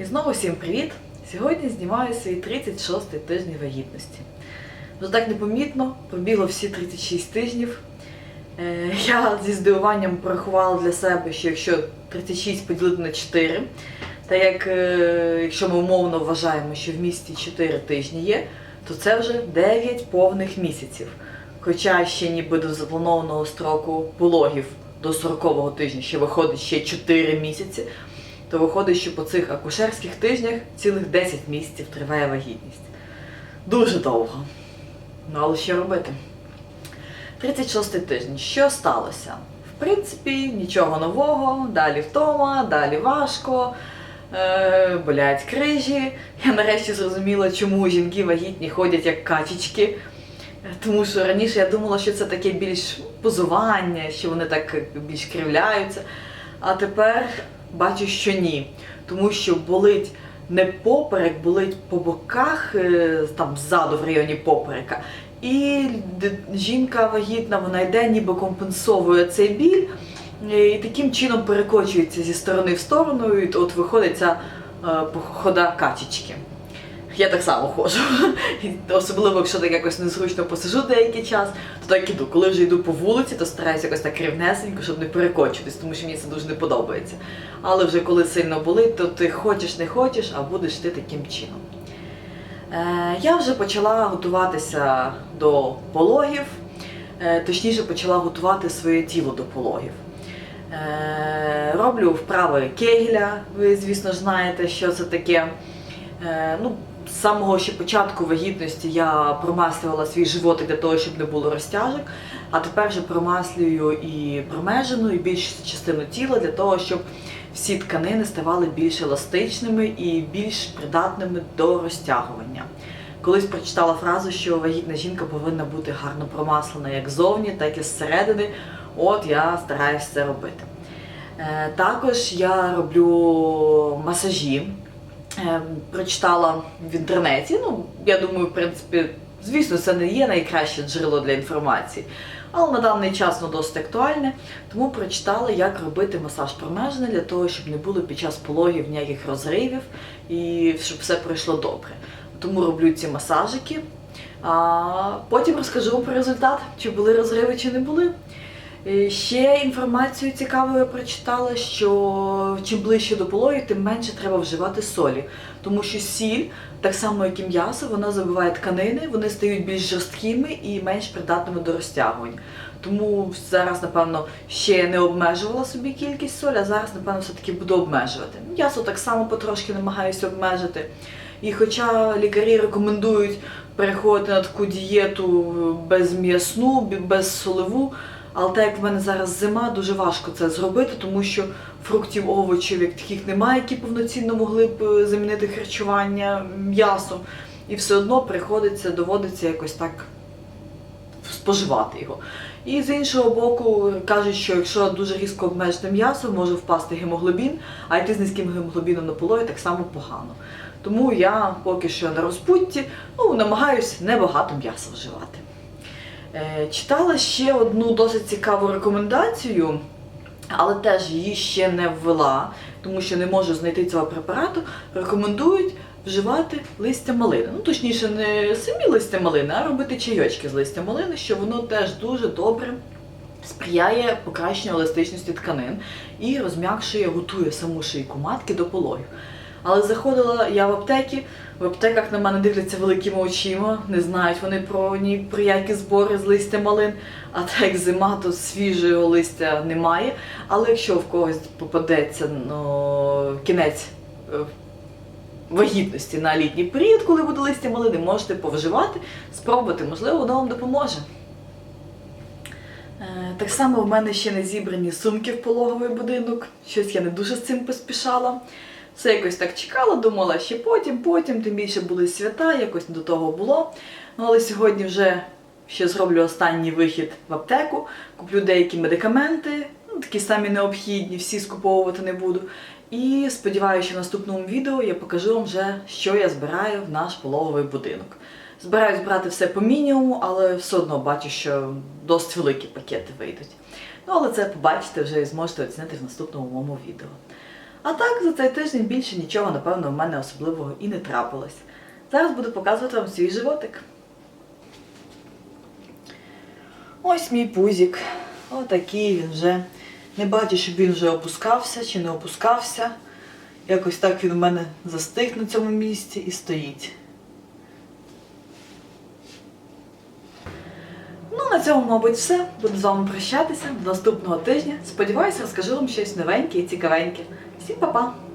І знову всім привіт! Сьогодні знімаю свій 36-й тиждень вагітності. Вже так непомітно, пробігло всі 36 тижнів. Е, Я зі здивуванням порахувала для себе, що якщо 36 поділити на 4, та як е, якщо ми умовно вважаємо, що в місті 4 тижні є, то це вже 9 повних місяців. Хоча ще ніби до запланованого строку пологів до 40-го тижня ще виходить ще 4 місяці, то виходить, що по цих акушерських тижнях цілих 10 місяців триває вагітність. Дуже довго. Ну, але що робити? 36 тиждень. Що сталося? В принципі, нічого нового, далі втома, далі важко, е, болять крижі. Я нарешті зрозуміла, чому жінки вагітні ходять як качечки. Тому що раніше я думала, що це таке більш позування, що вони так більш кривляються. А тепер бачу, що ні. Тому що болить не поперек, болить по боках, е, там ззаду в районі поперека. І жінка вагітна, вона йде, ніби компенсовує цей біль, е, і таким чином перекочується зі сторони в сторону, і от виходить ця похода хода качечки. Я так само ходжу. Особливо, якщо так якось незручно посижу деякий час, то так іду. Коли вже йду по вулиці, то стараюся якось так рівнесенько, щоб не перекочуватись, тому що мені це дуже не подобається. Але вже коли сильно болить, то ти хочеш не хочеш, а будеш ти таким чином. Е, я вже почала готуватися до пологів, е, точніше почала готувати своє тіло до пологів. Е, роблю вправи Кегеля, ви, звісно знаєте, що це таке. Е, ну, з самого ще початку вагітності я промаслювала свій животик для того, щоб не було розтяжок, а тепер вже промаслюю і промежину, і більшу частину тіла для того, щоб всі тканини ставали більш еластичними і більш придатними до розтягування. Колись прочитала фразу, що вагітна жінка повинна бути гарно промаслена як ззовні, так і зсередини. От я стараюся це робити. Е, Також я роблю масажі. Е, Прочитала в інтернеті. Ну, я думаю, в принципі, звісно, це не є найкраще джерело для інформації, але на даний час воно досить актуальне. Тому прочитала, як робити масаж промежини для того, щоб не було під час пологів ніяких розривів і щоб все пройшло добре. Тому роблю ці масажики. А потім розкажу про результат, чи були розриви, чи не були. Е, Ще інформацію цікаву я прочитала, що чим ближче до пологів, тим менше треба вживати солі. Тому що сіль, так само як і м'ясо, вона забиває тканини, вони стають більш жорсткими і менш придатними до розтягування. Тому зараз, напевно, ще не обмежувала собі кількість солі, а зараз, напевно, все-таки буду обмежувати. М'ясо так само потрошки намагаюся обмежити. І хоча лікарі рекомендують переходити на таку дієту безм'ясну, бі- безсолеву, але так як в мене зараз зима, дуже важко це зробити, тому що фруктів, овочів як таких немає, які повноцінно могли б е, замінити харчування м'ясом. І все одно приходиться, доводиться якось так споживати його. І з іншого боку, кажуть, що якщо дуже різко обмежити м'ясо, може впасти гемоглобін, а йти з низьким гемоглобіном на пологі так само погано. Тому я поки що на розпутті ну, намагаюся небагато м'яса вживати. Е, Читала ще одну досить цікаву рекомендацію, але теж її ще не ввела, тому що не можу знайти цього препарату. Рекомендують вживати листя малини. Ну, точніше, не самі листя малини, а робити чайочки з листя малини, що воно теж дуже добре сприяє покращенню еластичності тканин і розм'якшує, готує саму шийку матки до пологів. Але заходила я в аптеки, в аптеках на мене дивляться великими очима, не знають вони про ні які збори з листя малин. А так як зима, то свіжого листя немає. Але якщо в когось попадеться ну, кінець е, вагітності на літній період, коли буде листя малини, можете повживати, спробувати, можливо, воно вам допоможе. Е, Так само в мене ще не зібрані сумки в пологовий будинок. Щось я не дуже з цим поспішала. Все якось так чекала, думала, ще потім, потім, тим більше були свята, якось не до того було. Ну, але сьогодні вже ще зроблю останній вихід в аптеку, куплю деякі медикаменти, ну, такі самі необхідні, всі скуповувати не буду. І сподіваюся, що в наступному відео я покажу вам вже, що я збираю в наш пологовий будинок. Збираюсь брати все по мінімуму, але все одно бачу, що досить великі пакети вийдуть. Ну, але це побачите вже і зможете оцінити в наступному моєму відео. А так, за цей тиждень більше нічого, напевно, в мене особливого і не трапилось. Зараз буду показувати вам свій животик. Ось мій пузік. Отакий він вже. Не бачу, щоб він вже опускався чи не опускався. Якось так він у мене застиг на цьому місці і стоїть. Ну, на цьому, мабуть, все. Буду з вами прощатися до наступного тижня. Сподіваюся, розкажу вам щось новеньке і цікавеньке. Всім па-па!